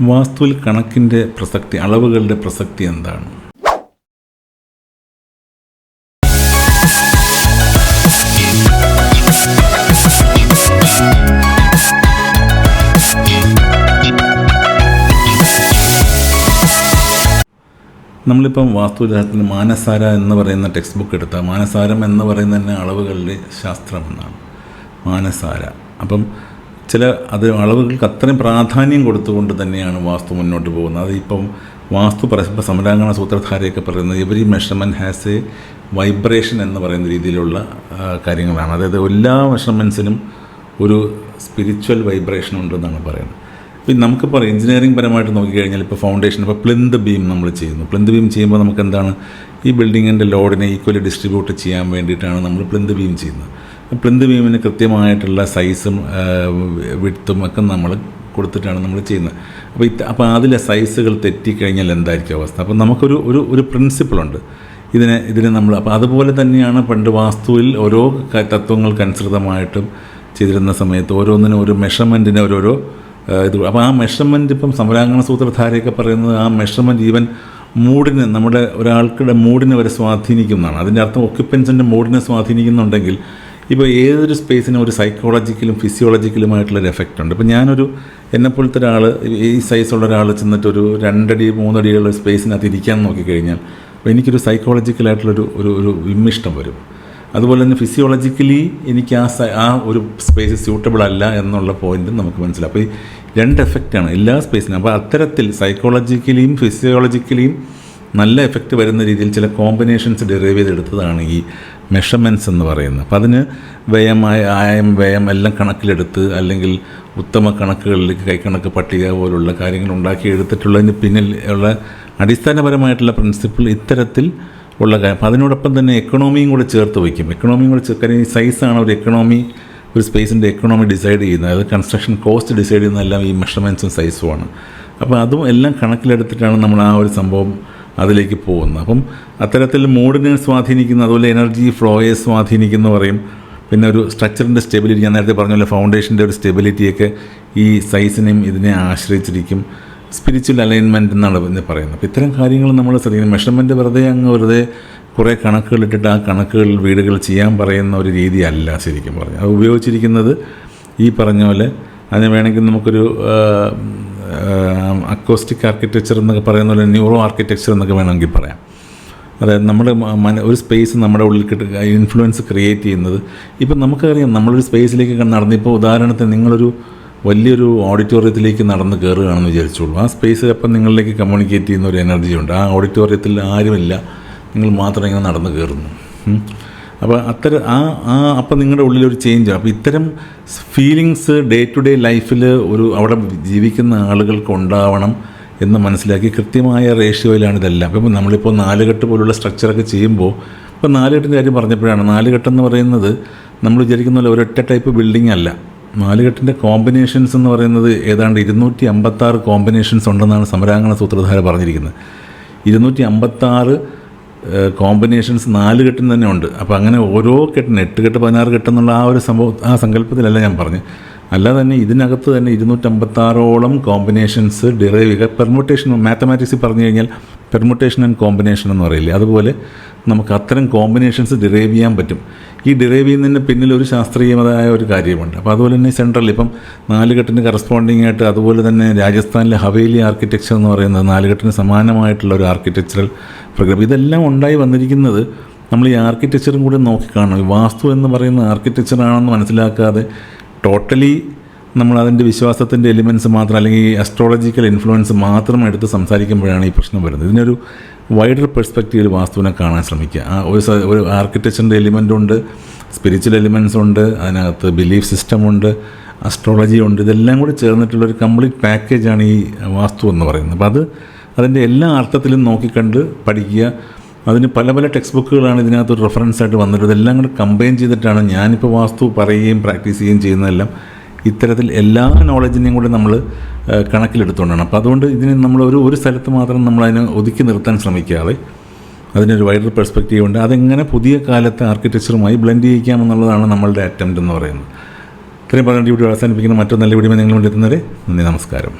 വാസ്തുവിൽ കണക്കിന്റെ പ്രസക്തി അളവുകളുടെ പ്രസക്തി എന്താണ്? നമ്മളിപ്പം വാസ്തുവിദ്യാർത്ഥത്തിൽ മാനസാര എന്ന് പറയുന്ന ടെക്സ്റ്റ് ബുക്ക് എടുത്താൽ മാനസാരം എന്ന് പറയുന്ന തന്നെ അളവുകളുടെ ശാസ്ത്രം എന്നാണ്. മാനസാര. അപ്പം ചില അത് അളവുകൾക്ക് അത്രയും പ്രാധാന്യം കൊടുത്തുകൊണ്ട് തന്നെയാണ് വാസ്തു മുന്നോട്ട് പോകുന്നത്. അതിപ്പം വാസ്തു പരസ്പര സമരാംഗണ സൂത്രധാരയൊക്കെ പറയുന്നത് every measurement has a vibration എന്ന് പറയുന്ന രീതിയിലുള്ള കാര്യങ്ങളാണ്. അതായത് എല്ലാ മെഷർമെൻസിനും ഒരു സ്പിരിച്വൽ വൈബ്രേഷൻ ഉണ്ടെന്നാണ് പറയുന്നത്. ഇപ്പം നമുക്കിപ്പോൾ എഞ്ചിനീയറിംഗ് പരമായിട്ട് നോക്കിക്കഴിഞ്ഞാൽ ഇപ്പോൾ ഫൗണ്ടേഷൻ ഇപ്പോൾ പ്ലിന്ത് ബീം നമ്മൾ ചെയ്യുന്നു. പ്ലിന്ത് ബീം ചെയ്യുമ്പോൾ നമുക്ക് എന്താണ്? ഈ ബിൽഡിങ്ങിന്റെ ലോഡിനെ ഈക്വലി ഡിസ്ട്രിബ്യൂട്ട് ചെയ്യാൻ വേണ്ടിയിട്ടാണ് നമ്മൾ പ്ലിന്ത് ബീം ചെയ്യുന്നത്. പ്ലിന്ത് ബീമിന് കൃത്യമായിട്ടുള്ള സൈസും വിടുത്തും ഒക്കെ നമ്മൾ കൊടുത്തിട്ടാണ് നമ്മൾ ചെയ്യുന്നത്. അപ്പോൾ ഇത് അപ്പോൾ അതിലെ സൈസുകൾ തെറ്റിക്കഴിഞ്ഞാൽ എന്തായിരിക്കും അവസ്ഥ? അപ്പോൾ നമുക്കൊരു ഒരു ഒരു പ്രിൻസിപ്പിളുണ്ട് ഇതിനെ ഇതിനെ നമ്മൾ അപ്പോൾ അതുപോലെ തന്നെയാണ് പണ്ട് വാസ്തുവിൽ ഓരോ തത്വങ്ങൾക്കനുസൃതമായിട്ടും ചെയ്തിരുന്ന സമയത്ത് ഓരോന്നിനും ഒരു മെഷർമെന്റിന് ഓരോരോ ഇത്. അപ്പോൾ ആ മെഷർമെന്റ് ഇപ്പം സമരാംഗണ സൂത്രധാരയൊക്കെ പറയുന്നത് ആ മെഷർമെന്റ് ഈവൻ മൂഡിന് നമ്മുടെ ഒരാൾക്കുടെ മൂഡിനെ വരെ സ്വാധീനിക്കുന്നതാണ്. അതിന്റെ അർത്ഥം ഒക്യുപ്പൻസിന്റെ മൂഡിനെ സ്വാധീനിക്കുന്നുണ്ടെങ്കിൽ ഇപ്പോൾ ഏതൊരു സ്പേസിനും ഒരു സൈക്കോളജിക്കലും ഫിസിയോളജിക്കലുമായിട്ടുള്ളൊരു എഫക്റ്റ് ഉണ്ട്. ഇപ്പോൾ ഞാനൊരു എന്നെപ്പോലത്തെ ഒരാൾ ഈ സൈസുള്ള ഒരാൾ ചെന്നിട്ട് ഒരു രണ്ടടി മൂന്നടിയുള്ള സ്പേസിനകത്ത് ഇരിക്കാൻ നോക്കിക്കഴിഞ്ഞാൽ എനിക്കൊരു സൈക്കോളജിക്കലായിട്ടുള്ളൊരു ഒരു ഒരു വിമ്മിഷ്ടം വരും. അതുപോലെ തന്നെ ഫിസിയോളജിക്കലി എനിക്ക് ആ ആ ഒരു സ്പേസ് സ്യൂട്ടബിൾ അല്ല എന്നുള്ള പോയിന്റും നമുക്ക് മനസ്സിലാവും. അപ്പോൾ ഈ രണ്ട് എഫക്റ്റാണ് എല്ലാ സ്പേസിനും അപ്പോൾ അത്തരത്തിൽ സൈക്കോളജിക്കലിയും ഫിസിയോളജിക്കലിയും നല്ല എഫക്റ്റ് വരുന്ന രീതിയിൽ ചില കോമ്പിനേഷൻസ് ഡെറൈവ് ചെയ്തെടുത്തതാണ് ഈ മെഷർമെന്റ്സ് എന്ന് പറയുന്നത്. അപ്പം അതിന് വ്യയമായ ആയം വ്യയം എല്ലാം കണക്കിലെടുത്ത് അല്ലെങ്കിൽ ഉത്തമ കണക്കുകളിലേക്ക് കൈക്കണക്ക് പട്ടിക പോലുള്ള കാര്യങ്ങൾ ഉണ്ടാക്കി എടുത്തിട്ടുള്ളതിന് പിന്നിൽ ഉള്ള അടിസ്ഥാനപരമായിട്ടുള്ള പ്രിൻസിപ്പിൾ ഇത്തരത്തിൽ ഉള്ള കാര്യം അപ്പം അതിനോടൊപ്പം തന്നെ എക്കണോമിയും കൂടെ ചേർത്ത് വയ്ക്കും. എക്കണോമിയും കൂടെ ചേർക്കാൻ ഈ സൈസാണ് ഒരു എക്കണോമി ഒരു സ്പേസിന്റെ എക്കണോമി ഡിസൈഡ് ചെയ്യുന്നത്. അതായത് കൺസ്ട്രക്ഷൻ കോസ്റ്റ് ഡിസൈഡ് ചെയ്യുന്നതെല്ലാം ഈ മെഷർമെന്റ്സും സൈസുമാണ് അപ്പോൾ അതും എല്ലാം കണക്കിലെടുത്തിട്ടാണ് നമ്മൾ ആ ഒരു സംഭവം അതിലേക്ക് പോകുന്നത് അപ്പം അത്തരത്തിൽ മൂഡിനെ സ്വാധീനിക്കുന്ന അതുപോലെ എനർജി ഫ്ലോയെ സ്വാധീനിക്കുന്ന പറയും. പിന്നെ ഒരു സ്ട്രക്ചറിന്റെ സ്റ്റെബിലിറ്റി ഞാൻ നേരത്തെ പറഞ്ഞ പോലെ ഫൗണ്ടേഷന്റെ ഒരു സ്റ്റെബിലിറ്റിയൊക്കെ ഈ സൈസിനെയും ഇതിനെ ആശ്രയിച്ചിരിക്കും. സ്പിരിച്വൽ അലൈൻമെന്റ് എന്നാണ് പിന്നെ പറയുന്നത്. അപ്പോൾ ഇത്തരം കാര്യങ്ങൾ നമ്മൾ ശ്രദ്ധിക്കണം. മെഷർമെന്റ് വെറുതെ അങ്ങ് വെറുതെ കുറേ കണക്കുകൾ ഇട്ടിട്ട് ആ കണക്കുകളിൽ വീടുകൾ ചെയ്യാൻ പറയുന്ന ഒരു രീതിയല്ല ശരിക്കും പറഞ്ഞു അത് ഉപയോഗിച്ചിരിക്കുന്നത് ഈ പറഞ്ഞ പോലെ അതിന് വേണമെങ്കിൽ നമുക്കൊരു അക്കോസ്റ്റിക് ആർക്കിടെക്ചർ എന്നൊക്കെ പറയുന്ന പോലെ ന്യൂറോ ആർക്കിടെക്ചർ എന്നൊക്കെ വേണമെങ്കിൽ പറയാം. അതായത് നമ്മൾ ഒരു സ്പേസ് നമ്മുടെ ഉള്ളിൽ കിട്ട ഇൻഫ്ലുവൻസ് ക്രിയേറ്റ് ചെയ്യുന്നത്. ഇപ്പം നമുക്കറിയാം നമ്മളൊരു സ്പേസിലേക്ക് നടന്ന് ഇപ്പോൾ ഉദാഹരണത്തിന് നിങ്ങളൊരു വലിയൊരു ഓഡിറ്റോറിയത്തിലേക്ക് നടന്ന് കയറുകയാണെന്ന് വിചാരിച്ചോളൂ. ആ സ്പേസ് അപ്പം നിങ്ങളിലേക്ക് കമ്മ്യൂണിക്കേറ്റ് ചെയ്യുന്ന ഒരു എനർജി ഉണ്ട്. ആ ഓഡിറ്റോറിയത്തിൽ ആരുമില്ല. നിങ്ങൾ മാത്രം ഇങ്ങനെ നടന്ന് കയറുന്നു. അപ്പോൾ അത്തരം ആ ആ അപ്പം നിങ്ങളുടെ ഉള്ളിലൊരു ചേഞ്ച് അപ്പോൾ ഇത്തരം ഫീലിങ്സ് ഡേ ടു ഡേ ലൈഫിൽ ഒരു അവിടെ ജീവിക്കുന്ന ആളുകൾക്ക് ഉണ്ടാവണം എന്ന് മനസ്സിലാക്കി കൃത്യമായ റേഷ്യോയിലാണ് ഇതെല്ലാം. ഇപ്പം നമ്മളിപ്പോൾ നാലുകെട്ട് പോലുള്ള സ്ട്രക്ചറൊക്കെ ചെയ്യുമ്പോൾ ഇപ്പോൾ നാലുകെട്ടിന്റെ കാര്യം പറഞ്ഞപ്പോഴാണ്. നാലുകെട്ട് എന്ന് പറയുന്നത് നമ്മൾ വിചാരിക്കുന്ന പോലെ ഒരൊറ്റ ടൈപ്പ് ബിൽഡിംഗ് അല്ല. നാലുകെട്ടിന്റെ കോമ്പിനേഷൻസ് എന്ന് പറയുന്നത് ഏതാണ്ട് ഇരുന്നൂറ്റി അമ്പത്താറ് കോമ്പിനേഷൻസ് ഉണ്ടെന്നാണ് സമരാംഗണ സൂത്രധാര പറഞ്ഞിരിക്കുന്നത്. ഇരുന്നൂറ്റി അമ്പത്താറ് കോമ്പിനേഷൻസ് നാല് കെട്ടിന് തന്നെ ഉണ്ട്. അപ്പോൾ അങ്ങനെ ഓരോ കെട്ടിന് എട്ട് കെട്ട് പതിനാറ് കെട്ടെന്നുള്ള ആ ഒരു സംഭവം ആ സങ്കല്പത്തിലല്ല ഞാൻ പറഞ്ഞു. അല്ലാതെ തന്നെ ഇതിനകത്ത് തന്നെ ഇരുന്നൂറ്റമ്പത്താറോളം കോമ്പിനേഷൻസ് ഡിറൈവ് ചെയ്യുക. പെർമുട്ടേഷൻ മാത്തമാറ്റിക്സിൽ പറഞ്ഞു കഴിഞ്ഞാൽ പെർമുട്ടേഷൻ ആൻഡ് കോമ്പിനേഷൻ എന്ന് പറയില്ലേ? അതുപോലെ നമുക്ക് അത്തരം കോമ്പിനേഷൻസ് ഡിറൈവ് ചെയ്യാൻ പറ്റും. ഈ ഡിറൈവ് ചെയ്യുന്നതിന് പിന്നിൽ ഒരു ശാസ്ത്രീയമായ ഒരു കാര്യമുണ്ട്. അപ്പോൾ അതുപോലെ തന്നെ സെൻട്രൽ ഇപ്പം നാലുകെട്ടിന് കറസ്പോണ്ടിങ് ആയിട്ട് അതുപോലെ തന്നെ രാജസ്ഥാനിലെ ഹവേലി ആർക്കിടെക്ചർ എന്ന് പറയുന്നത് നാലുകെട്ടിന് സമാനമായിട്ടുള്ള ഒരു ആർക്കിടെക്ചറൽ പ്രകൃതി. ഇതെല്ലാം ഉണ്ടായി വന്നിരിക്കുന്നത് നമ്മൾ ഈ ആർക്കിടെക്ചറും കൂടി നോക്കിക്കാണണം വാസ്തു എന്ന് പറയുന്ന ആർക്കിടെക്ചറാണെന്ന് മനസ്സിലാക്കാതെ ടോട്ടലി നമ്മൾ അതിന്റെ വിശ്വാസത്തിന്റെ എലിമെന്റ്സ് മാത്രം അല്ലെങ്കിൽ അസ്ട്രോളജിക്കൽ ഇൻഫ്ലുവൻസ് മാത്രം എടുത്ത് സംസാരിക്കുമ്പോഴാണ് ഈ പ്രശ്നം വരുന്നത്. ഇതിനൊരു വൈഡർ പെർസ്പെക്റ്റീവിൽ വാസ്തുവിനെ കാണാൻ ശ്രമിക്കുക. ആ ഒരു ഒരു ആർക്കിടെക്ചറിന്റെ എലിമെന്റ് ഉണ്ട് സ്പിരിച്വൽ എലിമെന്റ്സ് ഉണ്ട് അതിനകത്ത് ബിലീഫ് സിസ്റ്റം ഉണ്ട് അസ്ട്രോളജി ഉണ്ട്. ഇതെല്ലാം കൂടി ചേർന്നിട്ടുള്ള ഒരു കംപ്ലീറ്റ് പാക്കേജാണ് ഈ വാസ്തു എന്ന് പറയുന്നത്. അപ്പോൾ അത് അതിന്റെ എല്ലാ അർത്ഥത്തിലും നോക്കിക്കണ്ട് പഠിക്കുക. അതിന് പല പല ടെക്സ്റ്റ് ബുക്കുകളാണ് ഇതിനകത്ത് ഒരു റെഫറൻസ് ആയിട്ട് വന്നിട്ട് ഇതെല്ലാം കൂടെ കമ്പൈൻ ചെയ്തിട്ടാണ് ഞാനിപ്പോൾ വാസ്തു പറയുകയും പ്രാക്ടീസ് ചെയ്യുകയും ചെയ്യുന്നതെല്ലാം. ഇത്തരത്തിൽ എല്ലാ നോളജിനെയും കൂടി നമ്മൾ കണക്കിലെടുത്തുകൊണ്ടാണ്. അപ്പോൾ അതുകൊണ്ട് ഇതിന് നമ്മൾ ഒരു ഒരു സ്ഥലത്ത് മാത്രം നമ്മൾ അതിനെ ഒതുക്കി നിർത്താൻ ശ്രമിക്കാതെ അതിനൊരു വൈഡർ പെർസ്പെക്റ്റീവ് ഉണ്ട്. അതെങ്ങനെ പുതിയ കാലത്തെ ആർക്കിടെക്ചറുമായി ബ്ലെൻഡ് ചെയ്യിക്കാമെന്നുള്ളതാണ് നമ്മളുടെ അറ്റംപ്റ്റ് എന്ന് പറയുന്നത്. ഇത്രയും പറഞ്ഞിട്ട് ഇവിടെ അവസാനിപ്പിക്കുന്ന. മറ്റൊരു നല്ല വീഡിയോ നിങ്ങൾ വേണ്ടി എത്തുന്നവരെ നന്ദി നമസ്കാരം.